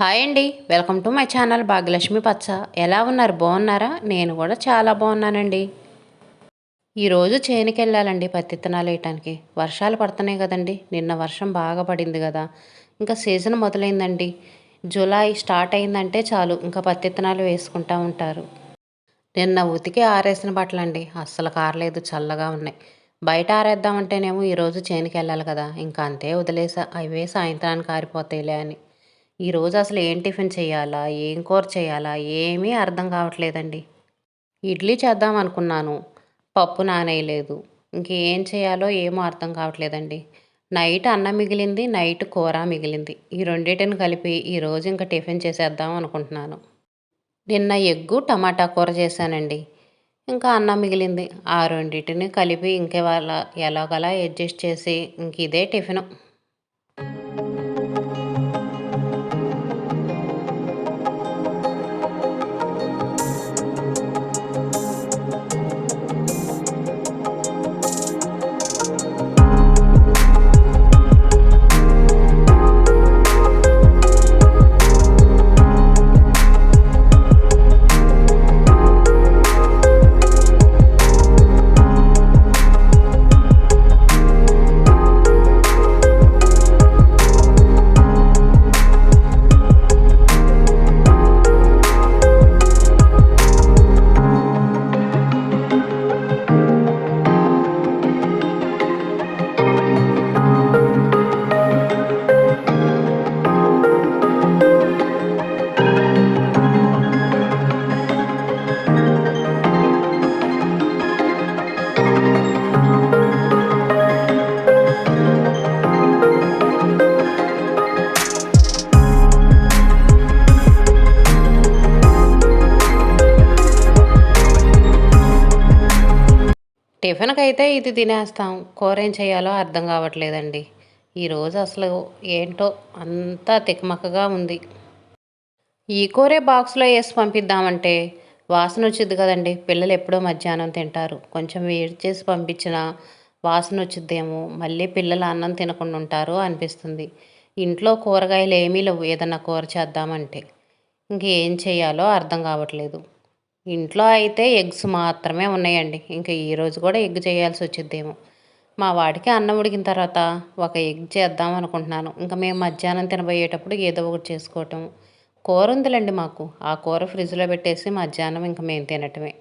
Hi అండి. Welcome to my channel Bhagyalakshmi పచ్చ. ఎలా ఉన్నారు? బాగున్నారా? నేను కూడా చాలా బాగున్నానండి. ఈరోజు చేనుకి వెళ్ళాలండి పత్తి విత్తనాలు వేయటానికి. వర్షాలు పడుతున్నాయి కదండి. నిన్న వర్షం బాగా పడింది కదా. ఇంకా సీజన్ మొదలైందండి. జూలై స్టార్ట్ అయిందంటే చాలు. ఇంకా పత్తి విత్తనాలు వేసుకుంటూ ఉంటారు. నిన్న ఉతికి ఆరేసిన బట్టలండి. అస్సలు కారలేదు. చల్లగా ఉన్నాయి. బయట ఆరేద్దామంటేనేమో ఈరోజు చేనుకి వెళ్ళాలి కదా. ఇంకా అంతే వదిలేసా. అవే సాయంత్రానికి ఆరిపోతాయిలే అని. ఈరోజు అసలు ఏం టిఫిన్ చేయాలా? ఏం కూర చేయాలా? ఏమీ అర్థం కావట్లేదండి. ఇడ్లీ చేద్దాం అనుకున్నాను. పప్పు నానేయలేదు. ఇంకేం చేయాలో ఏమో అర్థం కావట్లేదండి. నైట్ అన్నం మిగిలింది నైట్ కూర మిగిలింది. ఈ రెండింటిని కలిపి ఈరోజు ఇంకా టిఫిన్ చేసేద్దాం అనుకుంటున్నాను. నిన్న ఎగ్గు టమాటా కూర చేశానండి. ఇంకా అన్నం మిగిలింది. ఆ రెండింటిని కలిపి ఇంకే వాళ్ళ ఎలాగలా అడ్జస్ట్ చేసి ఇంక ఇదే టిఫిన్. టిఫిన్కి అయితే ఇది తినేస్తాం. కూర ఏం చేయాలో అర్థం కావట్లేదండి. ఈరోజు అసలు ఏంటో అంతా తికమకగా ఉంది. ఈ కూరే బాక్స్లో వేసి పంపిద్దామంటే వాసన వచ్చింది కదండి. పిల్లలు ఎప్పుడో మధ్యాహ్నం తింటారు. కొంచెం వేడి చేసి పంపించినా వాసన వచ్చిద్దేమో. మళ్ళీ పిల్లలు అన్నం తినకుండా ఉంటారు అనిపిస్తుంది. ఇంట్లో కూరగాయలు ఏమీ లేవు. ఏదన్నా కూర చేద్దామంటే. ఇంకేం చేయాలో అర్థం కావట్లేదు. ఇంట్లో అయితే ఎగ్స్ మాత్రమే ఉన్నాయండి. ఇంకా ఈరోజు కూడా ఎగ్ చేయాల్సి వచ్చిద్దేమో. మా వాడికి అన్నం ఉడికిన తర్వాత ఒక ఎగ్ చేద్దాం అనుకుంటున్నాను. ఇంకా మేము మధ్యాహ్నం తినబోయేటప్పుడు ఏదో ఒకటి చేసుకోవటం. కూర ఉందిలేండి మాకు. ఆ కూర ఫ్రిడ్జ్లో పెట్టేసి మధ్యాహ్నం ఇంకా మేము తినటమే.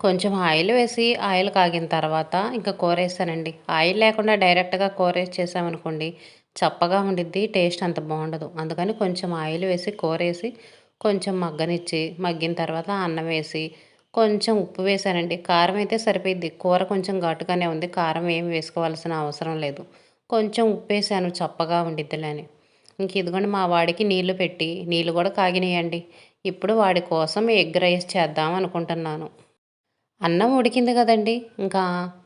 కొంచెం ఆయిల్ వేసి ఆయిల్ కాగిన తర్వాత ఇంకా కూర వేసానండి ఆయిల్ లేకుండా డైరెక్ట్గా కూర వేసి చేసామనుకోండి చప్పగా ఉండిద్ది టేస్ట్ అంత బాగుండదు. అందుకని కొంచెం ఆయిల్ వేసి కూర వేసి కొంచెం మగ్గనిచ్చి మగ్గిన తర్వాత అన్నం వేసి కొంచెం ఉప్పు వేసానండి. కారం అయితే సరిపోయింది కూర కొంచెం ఘాటుగానే ఉంది. కారం ఏం వేసుకోవాల్సిన అవసరం లేదు. కొంచెం ఉప్పు వేసాను. చప్పగా ఉండిద్దిలేని ఇంక ఇదిగోండి మా వాడికి నీళ్ళు పెట్టి నీళ్ళు కూడా కాగినాయండి. ఇప్పుడు వాడి కోసం ఎగ్ రైస్ చేద్దాం అనుకుంటున్నాను. అన్నం ఉడికింది కదండి. ఇంకా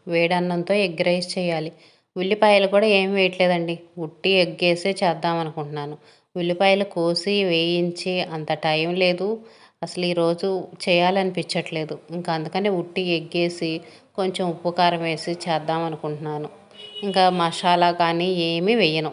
వేడి అన్నంతో ఎగ్ రైస్ చేయాలి. ఉల్లిపాయలు కూడా ఏం వేయట్లేదండి. ఉట్టి ఎగ్గేసే చేద్దాం అనుకుంటున్నాను. ఉల్లిపాయలు కోసి వేయించి అంత టైం లేదు. అసలు ఈరోజు చేయాలనిపించట్లేదు. ఇంకా అందుకని ఉట్టి ఎగ్గేసి కొంచెం ఉప్పు కారం వేసి చేద్దాం అనుకుంటున్నాను ఇంకా మసాలా కానీ ఏమీ వేయను.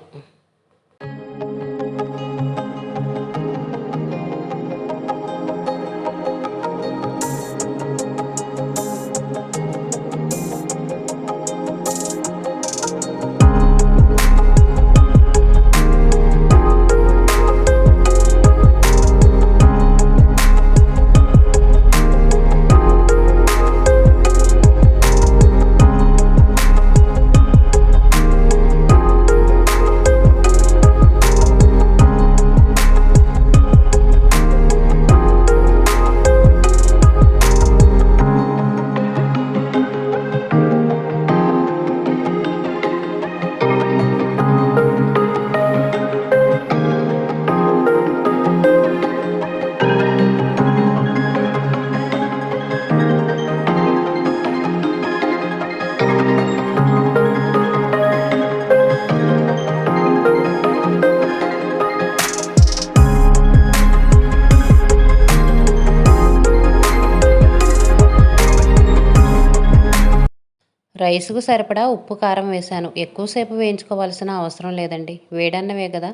రైస్కు సరిపడా ఉప్పు కారం వేశాను. ఎక్కువసేపు వేయించుకోవాల్సిన అవసరం లేదండి. వేడన్నవే కదా.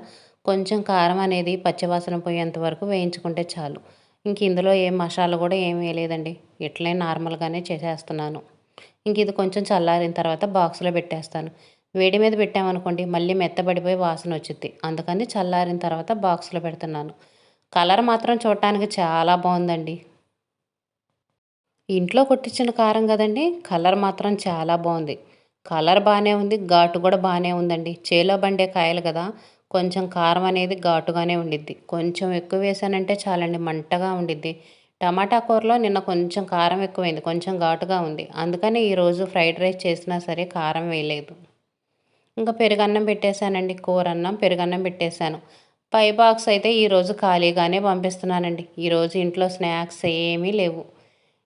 కొంచెం కారం అనేది పచ్చివాసన పోయేంత వరకు వేయించుకుంటే చాలు. ఇంక ఇందులో ఏం మసాలా కూడా ఏం వేయలేదండి. ఇట్లే నార్మల్గానే చేసేస్తున్నాను. ఇంక ఇది కొంచెం చల్లారిన తర్వాత బాక్స్లో పెట్టేస్తాను. వేడి మీద పెట్టామనుకోండి మళ్ళీ మెత్తబడిపోయి వాసన వచ్చింది అందుకని చల్లారిన తర్వాత బాక్స్లో పెడుతున్నాను. కలర్ మాత్రం చూడటానికి చాలా బాగుందండి. ఇంట్లో కొట్టించిన కారం కదండి? కలర్ మాత్రం చాలా బాగుంది. కలర్ బాగానే ఉంది ఘాటు కూడా బాగానే ఉందండి. చేలో బండే కాయలు కదా కొంచెం కారం అనేది ఘాటుగానే ఉండిద్ది. కొంచెం ఎక్కువ వేసానంటే చాలండి మంటగా ఉండిద్ది. టమాటా కూరలో నిన్న కొంచెం కారం ఎక్కువైంది కొంచెం ఘాటుగా ఉంది. అందుకని ఈరోజు ఫ్రైడ్ రైస్ చేసినా సరే కారం వేయలేదు. ఇంకా పెరుగన్నం పెట్టేశానండి కూర అన్నం పెరుగన్నం పెట్టేశాను. పై బాక్స్ అయితే ఈరోజు ఖాళీగానే పంపిస్తున్నానండి. ఈరోజు ఇంట్లో స్నాక్స్ ఏమీ లేవు.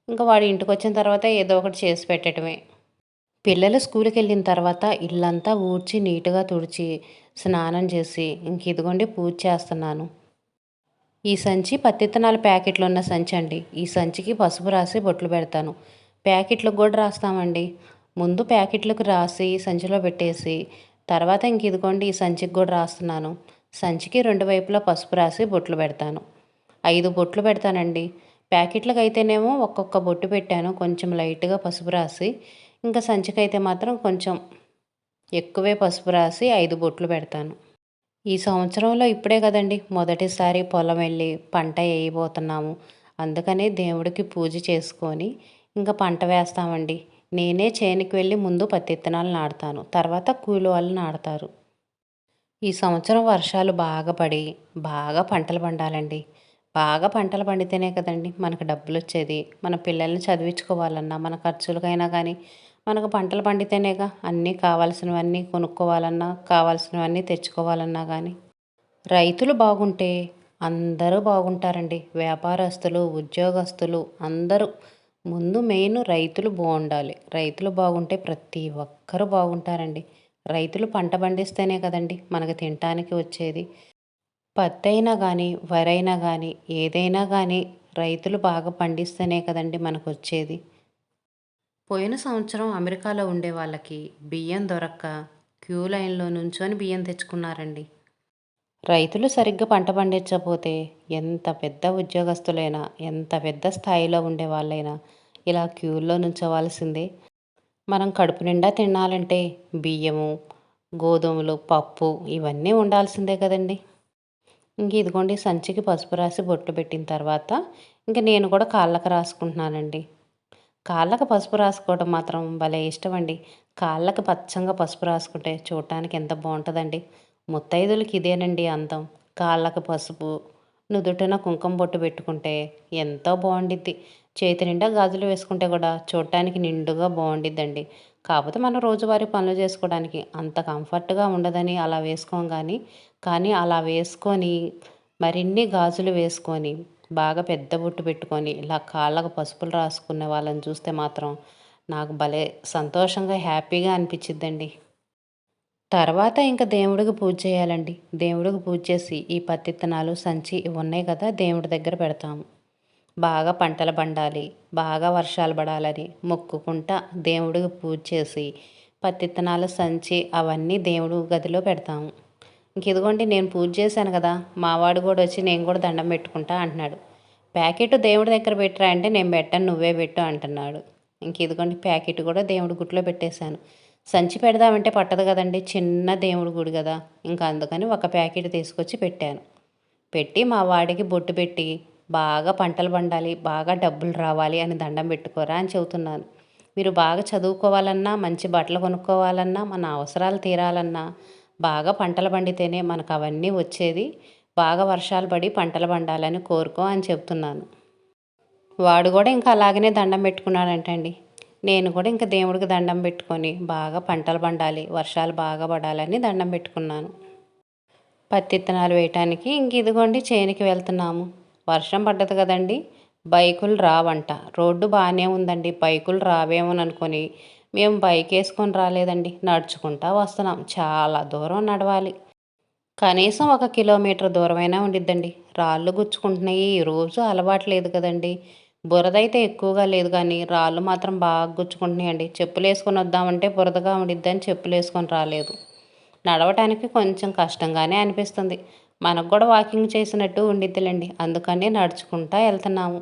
ఇంకా వాడు ఇంటికి వచ్చిన తర్వాత ఏదో ఒకటి చేసి పెట్టడమే పిల్లలు స్కూల్కి వెళ్ళిన తర్వాత ఇల్లంతా ఊడ్చి నీట్గా తుడిచి స్నానం చేసి ఇంక ఇదిగోండి పూజ చేస్తున్నాను. ఈ సంచి పత్తిత్తనాల ప్యాకెట్లు ఉన్న సంచి అండి. ఈ సంచికి పసుపు రాసి బొట్లు పెడతాను. ప్యాకెట్లకు కూడా రాస్తామండి. ముందు ప్యాకెట్లకు రాసి సంచిలో పెట్టేసి తర్వాత ఇంక ఇదిగోండి ఈ సంచికి కూడా రాస్తున్నాను. సంచికి రెండు వైపులా పసుపు రాసి బొట్లు పెడతాను. ఐదు బొట్లు పెడతానండి. ప్యాకెట్లకు అయితేనేమో ఒక్కొక్క బొట్టు పెట్టాను కొంచెం లైట్గా పసుపు రాసి ఇంకా సంచికైతే మాత్రం కొంచెం ఎక్కువే పసుపు రాసి ఐదు బొట్లు పెడతాను. ఈ సంవత్సరంలో ఇప్పుడే కదండి మొదటిసారి పొలం వెళ్ళి పంట వేయబోతున్నాము. అందుకనే దేవుడికి పూజ చేసుకొని ఇంకా పంట వేస్తామండి. నేనే చేనికి వెళ్ళి ముందు పత్తి విత్తనాలు నాటుతాను తర్వాత కూలి వాళ్ళు నాటుతారు. ఈ సంవత్సరం వర్షాలు బాగా పడి బాగా పంటలు పండాలండి. బాగా పంటలు పండితేనే కదండి మనకు డబ్బులు వచ్చేది మన పిల్లల్ని చదివించుకోవాలన్నా మన ఖర్చులకైనా కానీ మనకు పంటలు పండితేనేగా అన్నీ కావాల్సినవన్నీ కొనుక్కోవాలన్నా కావాల్సినవన్నీ తెచ్చుకోవాలన్నా కానీ రైతులు బాగుంటే అందరూ బాగుంటారండి. వ్యాపారస్తులు ఉద్యోగస్తులు అందరూ ముందు మెయిన్ రైతులు బాగుండాలి. రైతులు బాగుంటే ప్రతి ఒక్కరూ బాగుంటారండి. రైతులు పంట పండిస్తేనే కదండి మనకు తినటానికి వచ్చేది. పత్తి అయినా కానీ వరైనా కానీ ఏదైనా కానీ రైతులు బాగా పండిస్తేనే కదండి మనకు వచ్చేది పోయిన సంవత్సరం అమెరికాలో ఉండే వాళ్ళకి బియ్యం దొరక్క క్యూ లైన్లో నుంచొని బియ్యం తెచ్చుకున్నారండి. రైతులు సరిగ్గా పంట పండించకపోతే ఎంత పెద్ద ఉద్యోగస్తులైనా ఎంత పెద్ద స్థాయిలో ఉండే వాళ్ళైనా ఇలా క్యూల్లో నుంచోవాల్సిందే. మనం కడుపు నిండా తినాలంటే బియ్యము గోధుమలు పప్పు ఇవన్నీ ఉండాల్సిందే కదండి. ఇంక ఇదిగోండి సంచికి పసుపు రాసి బొట్టు పెట్టిన తర్వాత ఇంక నేను కూడా కాళ్ళకు రాసుకుంటున్నానండి. కాళ్ళకు పసుపు రాసుకోవడం మాత్రం భలే ఇష్టం అండి కాళ్ళకు పచ్చంగా పసుపు రాసుకుంటే చూడటానికి ఎంత బాగుంటుందండి. ముత్తైదులకి ఇదేనండి అందం. కాళ్ళకు పసుపు నుదుటిన కుంకుమ బొట్టు పెట్టుకుంటే ఎంతో బాగుండిద్ది. చేతి నిండా గాజులు వేసుకుంటే కూడా చూడటానికి నిండుగా బాగుండిద్దండి. కాకపోతే మనం రోజువారీ పనులు చేసుకోవడానికి అంత కంఫర్ట్గా ఉండదని అలా వేసుకోం కానీ కానీ అలా వేసుకొని మరిన్ని గాజులు వేసుకొని బాగా పెద్ద బొట్టు పెట్టుకొని ఇలా కాళ్ళకు పసుపులు రాసుకునే వాళ్ళని చూస్తే మాత్రం నాకు భలే సంతోషంగా హ్యాపీగా అనిపించిద్దండి తర్వాత ఇంకా దేవుడికి పూజ చేయాలండి. దేవుడికి పూజ చేసి ఈ పత్తిత్తనాలు సంచి ఇవి ఉన్నాయి కదా దేవుడి దగ్గర పెడతాము. బాగా పంటలు పండాలి బాగా వర్షాలు పడాలని మొక్కుకుంటా దేవుడికి పూజ చేసి పత్తిత్తనాలు సంచి అవన్నీ దేవుడు గదిలో పెడతాము. ఇంక ఇదిగోండి నేను పూజ చేశాను కదా మావాడు కూడా వచ్చి నేను కూడా దండం పెట్టుకుంటా అంటున్నాడు. ప్యాకెట్ దేవుడి దగ్గర పెట్టరా అంటే నేను పెట్టాను నువ్వే పెట్టు అంటున్నాడు. ఇంక ఇదిగోండి ప్యాకెట్ కూడా దేవుడి గుట్లో పెట్టేశాను. సంచి పెడదామంటే పట్టదు కదండి చిన్న దేవుడి గుడి కదా. ఇంకా అందుకని ఒక ప్యాకెట్ తీసుకొచ్చి పెట్టాను. పెట్టి మా వాడికి బొట్టు పెట్టి బాగా పంటలు పండాలి బాగా డబ్బులు రావాలి అని దండం పెట్టుకోరా అని చెబుతున్నాను. మీరు బాగా చదువుకోవాలన్నా మంచి బట్టలు కొనుక్కోవాలన్నా మన అవసరాలు తీరాలన్నా బాగా పంటలు పండితేనే మనకు అవన్నీ వచ్చేది. బాగా వర్షాలు పడి పంటలు పండాలని కోరుకో అని చెప్తున్నాను వాడు కూడా ఇంకా అలాగనే దండం పెట్టుకున్నాడంటండి. నేను కూడా ఇంకా దేవుడికి దండం పెట్టుకొని బాగా పంటలు పండాలి వర్షాలు బాగా పడాలని దండం పెట్టుకున్నాను. పత్తి విత్తనాలు వేయటానికి ఇంక ఇదిగోండి చేనికి వెళ్తున్నాము. వర్షం పడ్డది కదండి. బైకులు రావంట. రోడ్డు బాగానే ఉందండి. బైకులు రావేమో అనుకొని మేము బైక్ వేసుకొని రాలేదండి. నడుచుకుంటా వస్తున్నాం. చాలా దూరం నడవాలి. కనీసం ఒక కిలోమీటర్ దూరమైనా ఉండిద్దండి. రాళ్ళు గుచ్చుకుంటున్నాయి. రోజు అలవాటు లేదు కదండి. బురద అయితే ఎక్కువగా లేదు కానీ రాళ్ళు మాత్రం బాగా గుచ్చుకుంటున్నాయండి. చెప్పులు వేసుకొని వద్దామంటే బురదగా ఉండిద్దని చెప్పులు వేసుకొని రాలేదు. నడవటానికి కొంచెం కష్టంగానే అనిపిస్తుంది. మనకు కూడా వాకింగ్ చేసినట్టు ఉండిద్దిలేండి. అందుకని నడుచుకుంటా వెళ్తున్నాము.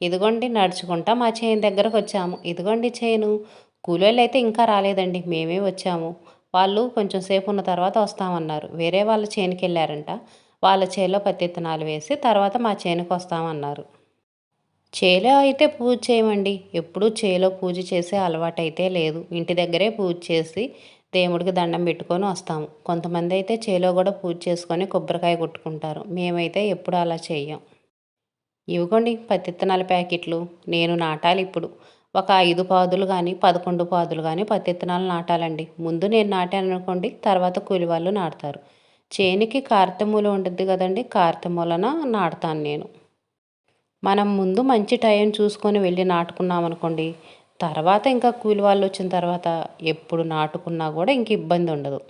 ఇదిగోండి నడుచుకుంటా మా చేను దగ్గరకు వచ్చాము. ఇదిగోండి చేను. కూలోళ్ళు అయితే ఇంకా రాలేదండి. మేమే వచ్చాము. వాళ్ళు కొంచెం సేపు ఉన్న తర్వాత వస్తామన్నారు. వేరే వాళ్ళ చేనుకి వెళ్ళారంట వాళ్ళ చేలో పత్తి విత్తనాలు వేసి తర్వాత మా చేనుకు వస్తామన్నారు. చేలో అయితే పూజ చేయమండి. ఎప్పుడూ చేలో పూజ చేసే అలవాటు అయితే లేదు. ఇంటి దగ్గరే పూజ చేసి దేవుడికి దండం పెట్టుకొని వస్తాము. కొంతమంది అయితే చేలో కూడా పూజ చేసుకొని కొబ్బరికాయ కొట్టుకుంటారు. మేమైతే ఎప్పుడు అలా చెయ్యం. ఇవ్వకండి పత్తి ఇత్తనాల ప్యాకెట్లు. నేను నాటాలి ఇప్పుడు. ఒక ఐదు పాదులు కానీ పదకొండు పాదులు కానీ పత్తి విత్తనాలు నాటాలండి. ముందు నేను నాటాను అనుకోండి తర్వాత కూలి వాళ్ళు నాటుతారు. చేనికి కార్తెమూల ఉంటుంది కదండి కార్తెమూలన నాటుతాను నేను. మనం ముందు మంచి టైం చూసుకొని వెళ్ళి నాటుకున్నాం అనుకోండి తర్వాత ఇంకా కూలి వాళ్ళు వచ్చిన తర్వాత ఎప్పుడు నాటుకున్నా కూడా ఇంక ఇబ్బంది ఉండదు.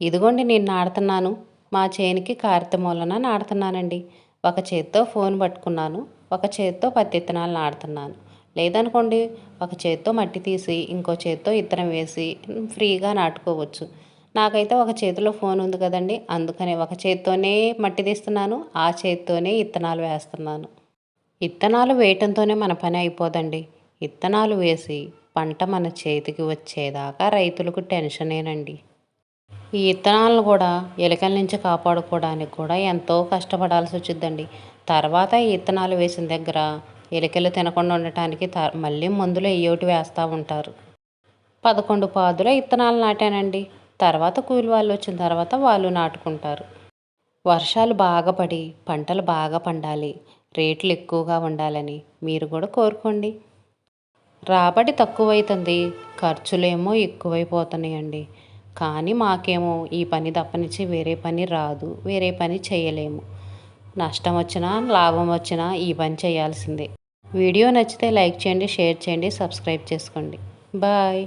ఇదిగోండి నేను నాడుతున్నాను మా చేనికి కార్తెమూలన నాడుతున్నానండి ఒక చేత్తో ఫోన్ పట్టుకున్నాను. ఒక చేత్తో పత్తి ఇత్తనాలు నాడుతున్నాను లేదనుకోండి ఒక చేత్తో మట్టి తీసి ఇంకో చేత్తో ఇత్తనం వేసి ఫ్రీగా నాటుకోవచ్చు. నాకైతే ఒక చేతిలో ఫోన్ ఉంది కదండి. అందుకనే ఒక చేత్తోనే మట్టి తీస్తున్నాను. ఆ చేత్తోనే ఇత్తనాలు వేస్తున్నాను. ఇత్తనాలు వేయటంతోనే మన పని అయిపోదండి. ఇత్తనాలు వేసి పంట మన చేతికి వచ్చేదాకా రైతులకు టెన్షనేనండి. ఈ విత్తనాలను కూడా ఎలుకల నుంచి కాపాడుకోవడానికి కూడా ఎంతో కష్టపడాల్సి వచ్చిందండి తర్వాత ఈ ఇత్తనాలు వేసిన దగ్గర ఎలుకలు తినకుండా ఉండటానికి త మళ్ళీ మందులు ఎయ్యోటి వేస్తూ ఉంటారు. పదకొండు పాదుల ఇత్తనాలు నాటానండి. తర్వాత కూలి వాళ్ళు వచ్చిన తర్వాత వాళ్ళు నాటుకుంటారు. వర్షాలు బాగా పడి పంటలు బాగా పండాలి. రేట్లు ఎక్కువగా ఉండాలని మీరు కూడా కోరుకోండి. రాబడి తక్కువైతుంది ఖర్చులేమో ఎక్కువైపోతున్నాయండి. కానీ మాకేమో ఈ పని తప్పనిచ్చి వేరే పని రాదు వేరే పని చేయలేము. నష్టం వచ్చినా లాభం వచ్చినా ఈ పని చేయాల్సిందే. వీడియో నచ్చితే లైక్ చేయండి షేర్ చేయండి సబ్స్క్రైబ్ చేసుకోండి. బాయ్.